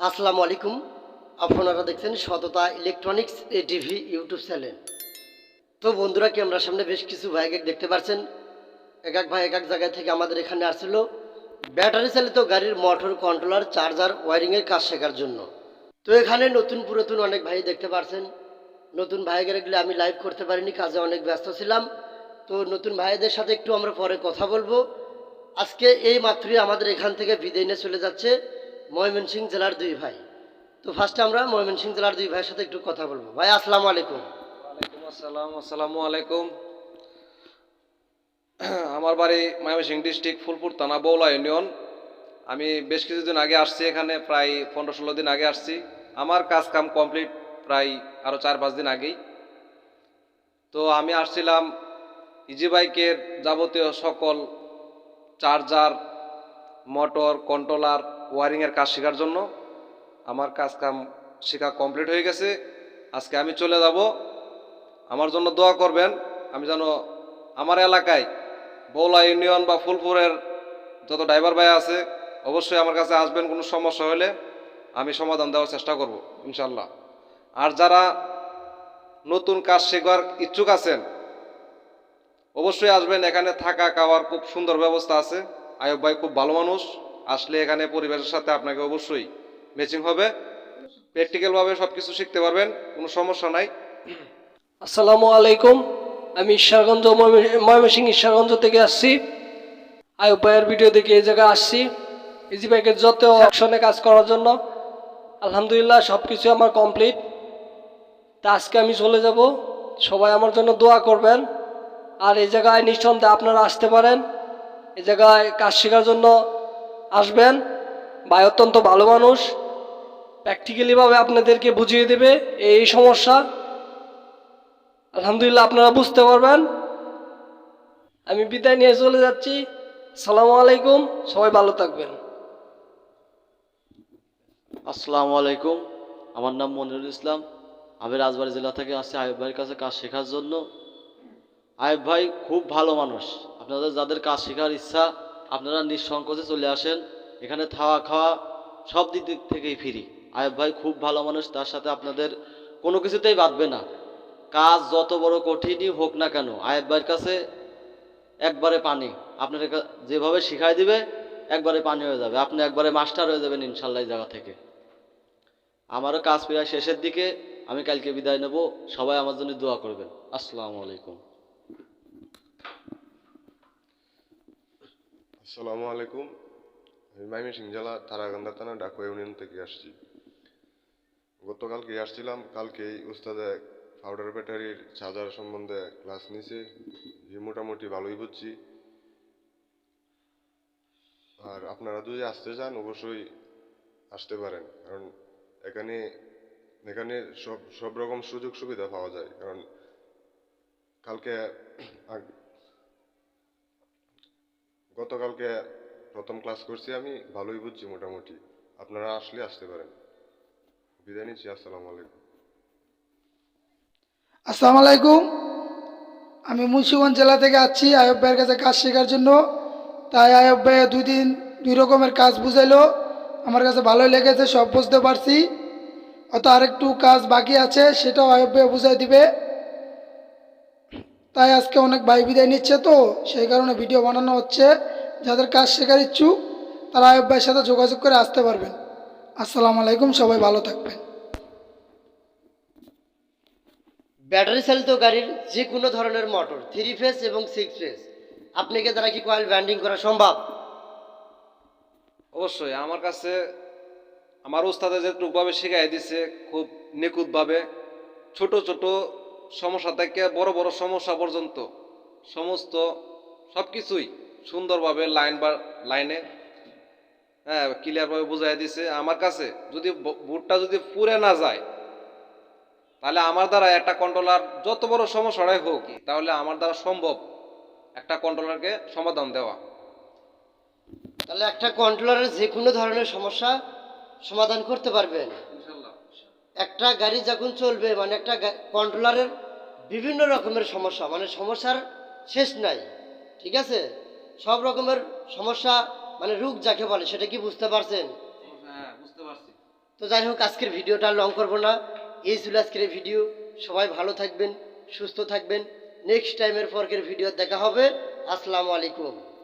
আসসালামু আলাইকুম। আপনারা দেখছেন সততা ইলেকট্রনিক্স এ টিভি ইউটিউব চ্যানেল। তো বন্ধুরা কি আমরা সামনে বেশ কিছু ভাইকে দেখতে পাচ্ছেন। এক এক ভাই এক এক জায়গা থেকে আমাদের এখানে আসছিল। ব্যাটারি চালিত গাড়ির মোটর কন্ট্রোলার, চার্জার, ওয়ারিংয়ের কাজ শেখার জন্য। তো এখানে নতুন পুরাতন অনেক ভাই দেখতে পাচ্ছেন। নতুন ভাইগেরগুলো আমি লাইভ করতে পারিনি, কাজে অনেক ব্যস্ত ছিলাম। তো নতুন ভাইদের সাথে একটু আমরা পরে কথা বলব। আজকে এই মাত্রই আমাদের এখান থেকে বিদায় নিয়ে চলে যাচ্ছে। ময়মনসিংহ জেলার দুই ভাই। তো ফার্স্টে আমরা ময়মনসিংহ জেলার দুই ভাইয়ের সাথে একটু কথা বলব। ভাই, আসসালামু আলাইকুম। ওয়ালাইকুম আসসালাম, আসসালামু আলাইকুম। আমার বাড়ি ময়মনসিংহ ডিস্ট্রিক্ট ফুলপুর থানা বৌলা ইউনিয়ন। আমি বেশ কিছুদিন আগে আসছি এখানে, প্রায় পনেরো ষোলো দিন আগে আসছি। আমার কাজ কাম কমপ্লিট প্রায় আরও চার পাঁচ দিন আগেই। তো আমি আসছিলাম ইজি বাইকের যাবতীয় সকল চার্জার মোটর কন্ট্রোলার ওয়ারিংয়ের কাজ শেখার জন্য আমার কাজ কাম শেখা কমপ্লিট হয়ে গেছে। আজকে আমি চলে যাব। আমার জন্য দোয়া করবেন, আমি যেন আমার এলাকায় বৌলা ইউনিয়ন বা ফুলপুরের যত ড্রাইভার ভাই আছে, অবশ্যই আমার কাছে আসবেন, কোনো সমস্যা হলে আমি সমাধান দেওয়ার চেষ্টা করব ইনশাল্লাহ আর যারা নতুন কাজ শেখার ইচ্ছুক আছেন, অবশ্যই আসবেন, এখানে থাকা খাওয়ার খুব সুন্দর ব্যবস্থা আছে। আয়ব ভাই খুব ভালো মানুষ। আসলে এখানে পরিবেশের সাথে আপনাকে অবশ্যই ম্যাচিং হবে। প্র্যাকটিক্যালভাবে সব কিছু শিখতে পারবেন, কোনো সমস্যা নাই। আসসালামু আলাইকুম। আমি ঈশ্বরগঞ্জ ময়মন- ময়মনসিংহ ঈশ্বরগঞ্জ থেকে আসছি। আয়ুব ভাইয়ের ভিডিও দেখে এই জায়গায় আসছি। ইজি বাইকের যত অপশনে কাজ করার জন্য, আলহামদুলিল্লাহ সব কিছু আমার কমপ্লিট তা আজকে আমি চলে যাব। সবাই আমার জন্য দোয়া করবেন। আর এই জায়গায় নিঃসন্দেহে আপনারা আসতে পারেন। এই জায়গায় কাজ শেখার জন্য আসবেন। ভাই অত্যন্ত ভালো মানুষ। প্র্যাকটিক্যালিভাবে আপনাদেরকে বুঝিয়ে দেবে এই সমস্যা। আলহামদুলিল্লাহ আপনারা বুঝতে পারবেন। আমি বিদায় নিয়ে চলে যাচ্ছি। সালামু আলাইকুম। সবাই ভালো থাকবেন। আসসালামু আলাইকুম। আমার নাম মনিরুল ইসলাম। আমি রাজবাড়ি জেলা থেকে আসছি আয়ুব ভাইয়ের কাছে কাজ শেখার জন্য। আয়ুব ভাই খুব ভালো মানুষ। আপনাদের যাদের কাজ শেখার ইচ্ছা, আপনারা নিঃসংকোচে চলে আসেন। এখানে থাওয়া খাওয়া সব দিক দিক থেকেই ফ্রি আয়ব ভাই খুব ভালো মানুষ, তার সাথে আপনাদের কোনো কিছুতেই বাঁধবে না। কাজ যত বড় কঠিনই হোক না কেন, আয়ুব ভাইয়ের কাছে একবারে পানি। আপনার যেভাবে শিখাই দিবে, একবারে পানি হয়ে যাবে। আপনি একবারে মাস্টার হয়ে যাবেন ইনশাল্লাহ জায়গা থেকে। আমারও কাজ প্রায় শেষের দিকে, আমি কালকে বিদায় নেব। সবাই আমার জন্য দোয়া করবেন। আসসালামু আলাইকুম। আসসালামু আলাইকুম। আমি ময়মনসিংহ জেলা তারাকান্দা থানা ডাকুয়া ইউনিয়ন থেকে আসছি। গতকালকে আসছিলাম, কালকেই উস্তাদে পাউডার ব্যাটারির চার্জার সম্বন্ধে ক্লাস নিছে। যে মোটামুটি ভালোই বুঝছি। আর আপনারা যদি আসতে চান, অবশ্যই আসতে পারেন। কারণ এখানে এখানে সব সব রকম সুযোগ সুবিধা পাওয়া যায়। কারণ কালকে গতকালকে প্রথম ক্লাস করছি আমি, ভালোই বুঝছি মোটামুটি। আপনারা আসলে আসতে পারেন। বিদায় নিচ্ছি, আসসালামু আলাইকুম। আসসালামু আলাইকুম। আমি মুন্সিগঞ্জ জেলা থেকে আসছি আয়ব ভাইয়ের কাছে কাজ শেখার জন্য। তাই আয়ব ভাই দুই দিন দুই রকমের কাজ বুঝাইলো। আমার কাছে ভালোই লেগেছে, সব বুঝতে পারছি। হয়তো আরেকটু কাজ বাকি আছে, সেটাও আয়ব ভাই বুঝাই দিবে। তাই আজকে অনেক ভাই বিদায় নিচ্ছে তো সেই কারণে ভিডিও বানানো হচ্ছে। যাদের কাজ শেখার ইচ্ছুক তারা আয়ব ভাইয়ের সাথে যোগাযোগ করে আসতে পারবেন। আসসালামু আলাইকুম সবাই ভালো থাকবেন। ব্যাটারি চালিত গাড়ির যে কোনো ধরনের মোটর থ্রি ফেস এবং সিক্স ফেজ আপনাকে দ্বারা কি কয়েল ব্যান্ডিং করা সম্ভব? অবশ্যই আমার কাছে আমার উস্তাদে যেটুকভাবে শিখাই দিছে খুব নিখুঁতভাবে ছোট ছোট সমস্যা থেকে বড় বড় সমস্যা পর্যন্ত সমস্ত সব কিছুই সুন্দরভাবে লাইন বা লাইনে হ্যাঁ ক্লিয়ারভাবে বুঝাই দিছে। আমার কাছে যদি বুটটা যদি পুড়ে না যায়, তাহলে আমার দ্বারা একটা কন্ট্রোলার যত বড় সমস্যাটাই হোক, তাহলে আমার দ্বারা সম্ভব একটা কন্ট্রোলারকে সমাধান দেওয়া। তাহলে একটা কন্ট্রোলারের যে কোনো ধরনের সমস্যা সমাধান করতে পারবেন। একটা গাড়ি যখন চলবে মানে একটা কন্ট্রোলারের বিভিন্ন রকমের সমস্যা মানে সমস্যার শেষ নাই ঠিক আছে? সব রকমের সমস্যা মানে রোগ যাকে বলে সেটা কি বুঝতে পারছেন? হ্যাঁ বুঝতে পারছি। তো যাই হোক আজকের ভিডিওটা লং করব না। এই ছিল আজকের ভিডিও। সবাই ভালো থাকবেন সুস্থ থাকবেন। নেক্সট টাইমের পরকের ভিডিও দেখা হবে। আসসালামু আলাইকুম।